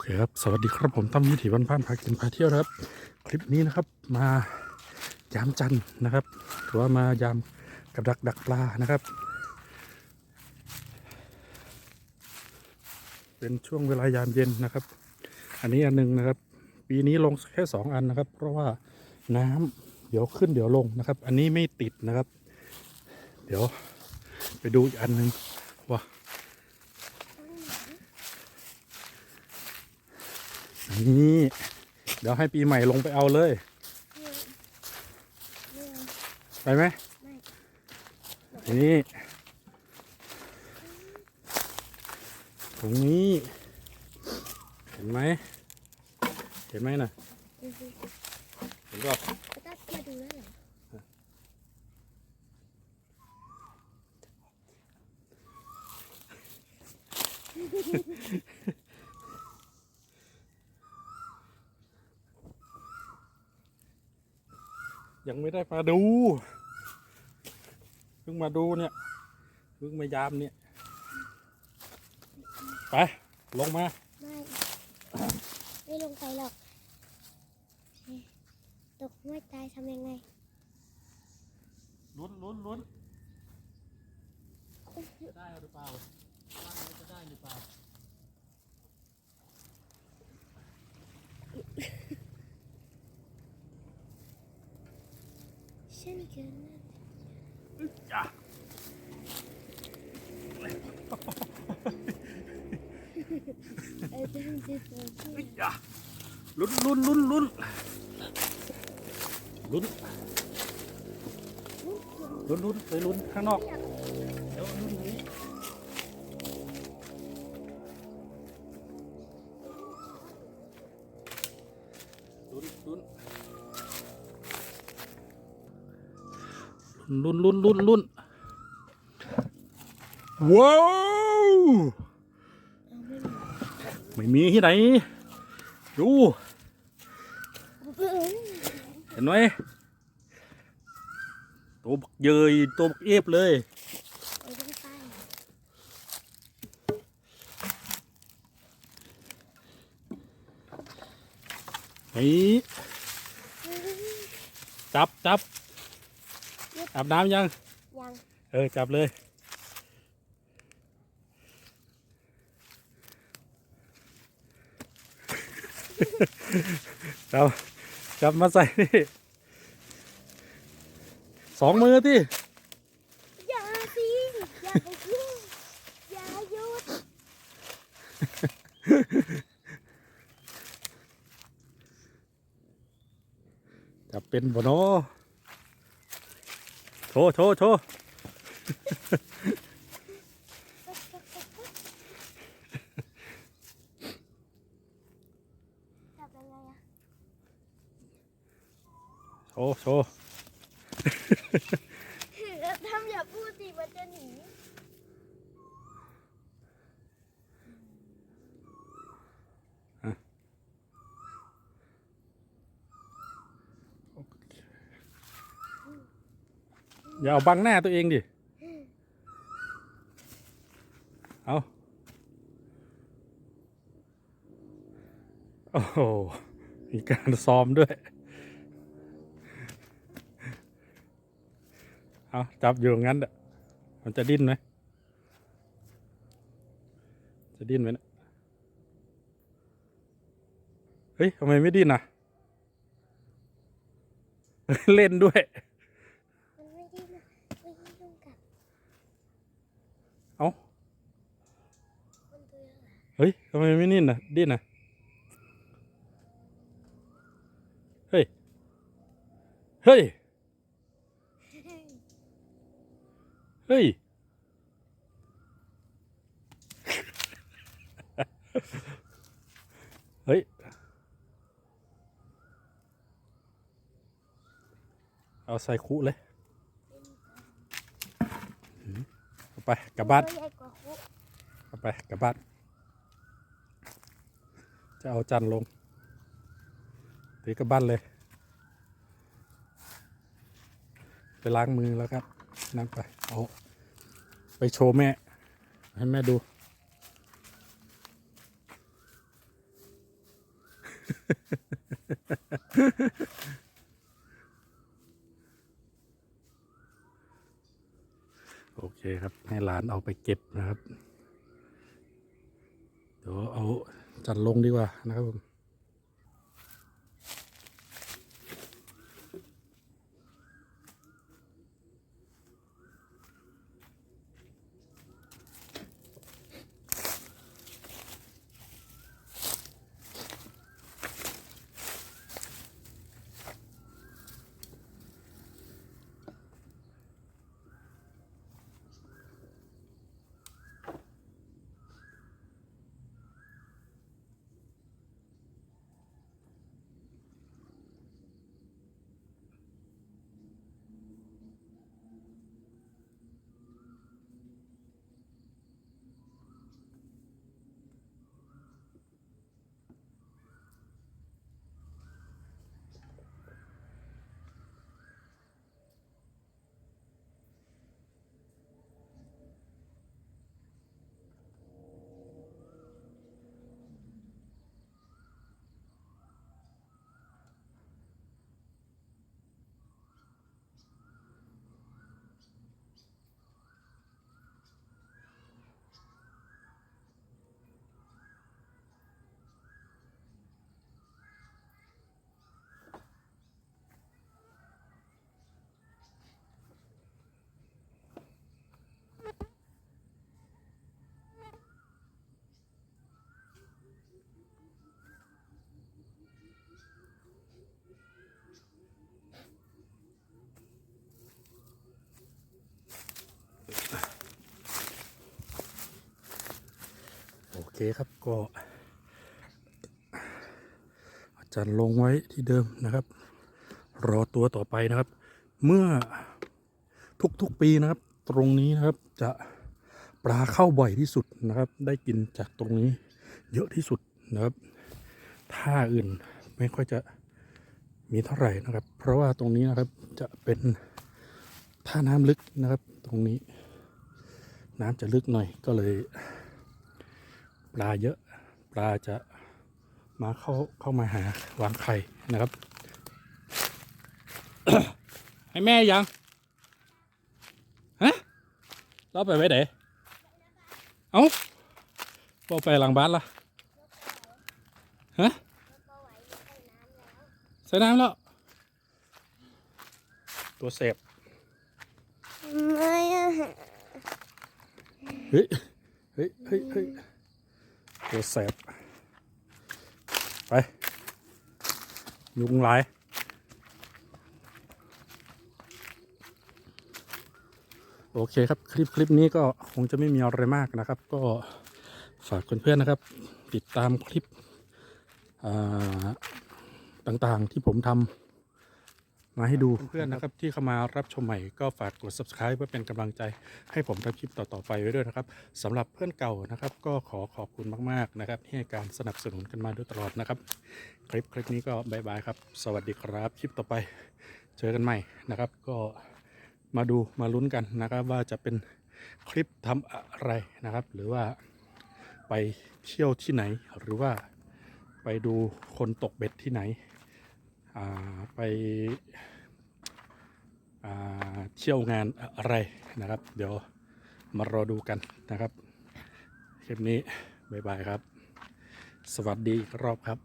เคครับสวัสดีครับผมตั้มวิถีวันพานพากินพาเที่ยวนะครับ คลิปนี้นะครับมายามจันนะครับหรือว่ามายามกับดักดักปลานะครับ เป็นช่วงเวลายามเย็นนะครับ อันนี้อันหนึงนะครับ ปีนี้ลงแค่สองอันนะครับ เพราะว่าน้ำเดี๋ยวขึ้นเดี๋ยวลงนะครับ อันนี้ไม่ติดนะครับ เดี๋ยวไปดูอีกอันหนึ่งว่า นี่ เดี๋ยวให้ปีใหม่ลงไปเอาเลย ไปไหมนี่ตรงนี้ เห็นไหม เห็นไหมน่ะเห็นก็ ตัดมาดูแล้วเหรอ ยังไม่ได้มาดู เพิ่งมาดูเนี่ย เพิ่งมายามเนี่ย ไป ลงมา ไม่ ไม่ลงไปหรอกเอ๊ะตกไม่ตายทำยังไง ลุ้นลุ้นลุ้นจะได้หรือเปล่าว่าเราจะได้หรือเปล่า เช่นกันจ้ะเออต้องจะตัวที่จ้ะลุ้น ลุ้นลุ้นลุ้นลุ้นลุ้นลุ้นไปลุ้นข้างนอกเดี๋ยวลุ้นตรงนี้ลุ้นว้าวไม่มีที่ไหนดูเห็นไหมตัวบักเยยตัวบักเอฟเลยนี่จับจับ อาบน้ำยัง ยัง เออ จับเลย จับ จับมาใส่นี่สองมือที่อย่าสิอย่าไปยุ่งอย่าหยุดจับเป็นบ่เนาะ โชว์โชว์โชว์จับยังไงอะโชว์โชว์ทำอย่าพูดสิมันจะหนี อย่าเอาบังหน้าตัวเองดิ เอาโอ้โหมีการซ้อมด้วย เอาจับอยู่งั้นแหละมันจะดิ้นไหม จะดิ้นไหมเนะเฮ้ยทำไมไม่ดิ้นอะ เล่นด้วย มันไม่ได้นะไม่ได้ยุ่งกับ เอา มันเบื่ออะ เฮ้ยทำไมไม่นิ่นอะดิ้นอะเฮ้ย เฮ้ย เฮ้ย เฮ้ย เอาใส่คุเลยหืมเอาไปกลับบ้านตัวใหญ่กว่าคุกเอาไปกลับบ้าน จะเอาจันลงตีกลับบ้านเลย ไปล้างมือแล้วครับ นั่งไป เอา ไปโชว์แม่ ให้แม่ดู โอเคครับ ให้หลานเอาไปเก็บนะครับ เดี๋ยวเอา จัดลงดีกว่านะครับผม โอเคครับก็อาจารย์ลงไว้ที่เดิมนะครับ รอตัวต่อไปนะครับ เมื่อทุกๆปีนะครับ ตรงนี้นะครับจะปลาเข้าบ่อยที่สุดนะครับ ได้กินจากตรงนี้ เยอะที่สุดนะครับท่าอื่นไม่ค่อยจะมีเท่าไหร่นะครับ เพราะว่าตรงนี้นะครับจะเป็นท่าน้ำลึกนะครับ ตรงนี้ น้ำจะลึกหน่อยก็เลย ปลาเยอะ ปลาจะมาเข้าเข้ามาหาวางไข่นะครับ ให้แม่ยังฮะเราไปไว้ไหนเอ้าเราไปหลังบ้านละฮะก็ไหวใส่น้ำแล้วใส่น้ำแล้วตัวเสพไม่อะเฮ้ยเฮ้ยเฮ้ยเฮ้ย ตัวแสบ ไป ยุงหลายโอเคครับ คลิปคลิปนี้ก็คงจะไม่มีอะไรมากนะครับ ก็ฝากเพื่อนๆนะครับ ติดตามคลิปต่างๆที่ผมทำ มาให้ดูเพื่อนๆนะครับที่เข้ามารับชมใหม่ก็ฝากกด subscribe เพื่อเป็นกำลังใจให้ผมทำคลิปต่อๆไปไว้ด้วยนะครับสำหรับเพื่อนเก่านะครับก็ขอขอบคุณมากๆนะครับที่ให้การสนับสนุนกันมาโดยตลอดนะครับ คลิปคลิปนี้ก็บายบายครับ สวัสดีครับ คลิปต่อไป เจอกันใหม่นะครับ ก็มาดูมาลุ้นกันนะครับ ว่าจะเป็นคลิปทำอะไรนะครับ หรือว่าไปเที่ยวที่ไหนหรือว่าไปดูคนตกเบ็ดที่ไหนอ่าไปอ่า เที่ยวงานอะไรนะครับ เดี๋ยวมารอดูกันนะครับคลิปนี้ บ๊ายบายครับ สวัสดีรอบครับ